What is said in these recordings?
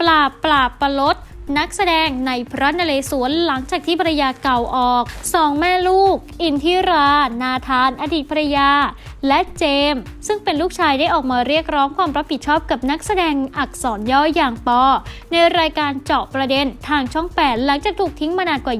ปราบปราบประลดนักแสดงในพระนเรศวรหลังจากที่ภรรยาเก่าออกสองแม่ลูก อินทิรา นาธาน อดีตภรรยา และเจมส์ซึ่งเป็นลูกชายได้ออกมาเรียกร้องความรับผิดชอบกับนักแสดงอักษรย่ออย่างปอ ในรายการเจาะประเด็นทางช่อง 8 หลังจากถูกทิ้งมานานกว่า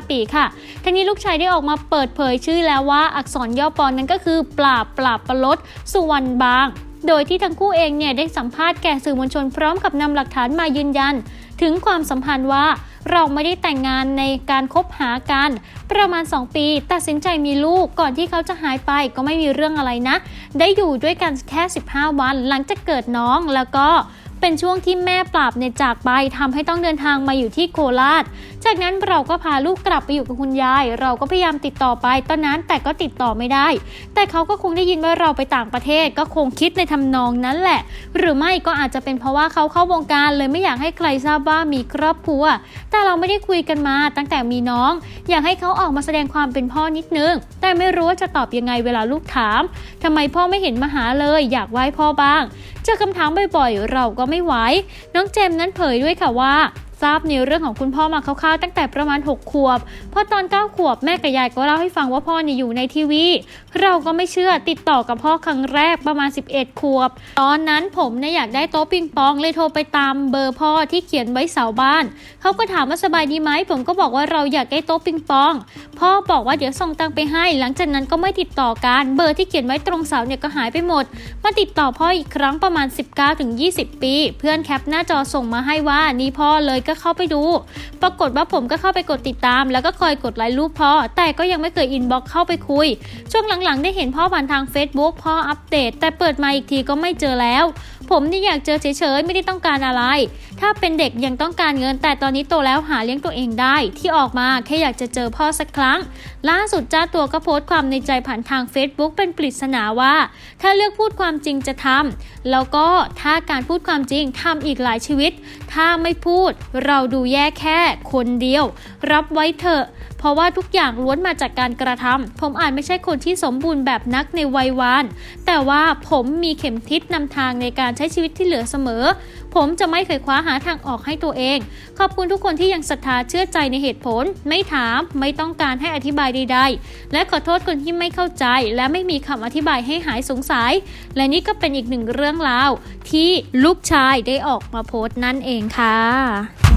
25 ปีค่ะทั้งนี้ลูกชายได้ออกมาเปิดเผยชื่อแล้วว่าอักษรย่อปอนั้นก็คือปราบปราบประลดสุวรรณบาง โดยที่ทั้งคู่เองเนี่ยได้สัมภาษณ์แก่สื่อมวลชนพร้อมกับนำหลักฐานมายืนยัน ถึงความสัมพันธ์ว่าเราไม่ได้แต่งงานในการคบหากัน ประมาณ 2 ปี ตัดสินใจมีลูกก่อนที่เขาจะหายไปก็ไม่มีเรื่องอะไรนะ ได้อยู่ด้วยกันแค่ 15 วันหลังจากเกิดน้องแล้วก็ เป็นช่วงที่แม่ปราบเนี่ยจากไปทำให้ต้องเดินทางมาอยู่ที่โคราช จากนั้นเราก็พาลูกกลับไปอยู่กับคุณยาย เราก็พยายามติดต่อไป ตอนนั้นแต่ก็ติดต่อไม่ได้ แต่เขาก็คงได้ยินว่าเราไปต่างประเทศก็คงคิดในทำนองนั้นแหละ หรือไม่ก็อาจจะเป็นเพราะว่าเขาเข้าวงการเลยไม่อยากให้ใครทราบว่ามีครอบครัว แต่เราไม่ได้คุยกันมาตั้งแต่มีน้อง อยากให้เขาออกมาแสดงความเป็นพ่อนิดนึง แต่ไม่รู้ว่าจะตอบยังไงเวลาลูกถามทำไมพ่อไม่เห็นมาหาเลย อยากไหว้พ่อบ้างเจอคำถามบ่อยๆ เราก็ไม่ไหว น้องเจมส์นั้นเผยด้วยค่ะว่า ทราบในเรื่องของคุณพ่อมาคร่าวๆตั้งแต่ประมาณ 6 ขวบพราะตอน 9 ขวบแม่กับยายก็เล่าให้ฟังว่าพ่อเนี่ยอยู่ในทีวี เราก็ไม่เชื่อติดต่อกับพ่อครั้งแรกประมาณ 11 ขวบ ตอนนั้นผมเนี่ยอยากได้โต๊ะปิงปองเลยโทรไปตามเบอร์พ่อที่เขียนไว้เสาบ้าน เขาก็ถามว่าสบายดีไหมผมก็บอกว่าเราอยากได้โต๊ะปิงปอง พ่อบอกว่าเดี๋ยวส่งตังไปให้ หลังจากนั้นก็ไม่ติดต่อกันเบอร์ที่เขียนไว้ตรงเสาเนี่ยก็หายไปหมด มาติดต่อพ่ออีกครั้งประมาณ 19-20 ปี เพื่อนแคปหน้าจอส่งมาให้ว่านี่พ่อเลยก็เข้าไปดู ปรากฏว่าผมก็เข้าไปกดติดตาม แล้วก็คอยกดไลค์รูปพ่อ แต่ก็ยังไม่เคยอินบ็อกเข้าไปคุย ช่วงหลังๆ ได้เห็นพ่อผ่านทาง Facebook พ่ออัปเดต แต่เปิดมาอีกทีก็ไม่เจอแล้ว ผมนี่อยากเจอเฉยๆ ไม่ได้ต้องการอะไร ถ้าเป็นเด็กยังต้องการเงิน แต่ตอนนี้โตแล้วหาเลี้ยงตัวเองได้ ที่ออกมาแค่อยากจะเจอพ่อสักครั้ง ล่าสุดเจ้าตัวก็โพสต์ความในใจผ่านทาง Facebook เป็นปริศนาว่า ถ้าเลือกพูดความจริงจะทำแล้วก็ถ้าการพูดความจริงทำอีกหลายชีวิต ถ้าไม่พูดเราดูแย่แค่คนเดียว รับไว้เถอะ เพราะว่าทุกอย่างล้วนมาจากการกระทำผมอาจไม่ใช่คนที่สมบูรณ์แบบนักในวัยวาน แต่ว่าผมมีเข็มทิศนำทางในการใช้ชีวิตที่เหลือเสมอ ผมจะไม่เคยคว้าหาทางออกให้ตัวเอง ขอบคุณทุกคนที่ยังศรัทธาเชื่อใจในเหตุผล ไม่ถามไม่ต้องการให้อธิบายใดๆ และขอโทษคนที่ไม่เข้าใจ และไม่มีคำอธิบายให้หายสงสัย และนี่ก็เป็นอีกหนึ่งเรื่องราวที่ลูกชายได้ออกมาโพสต์นั่นเองค่ะ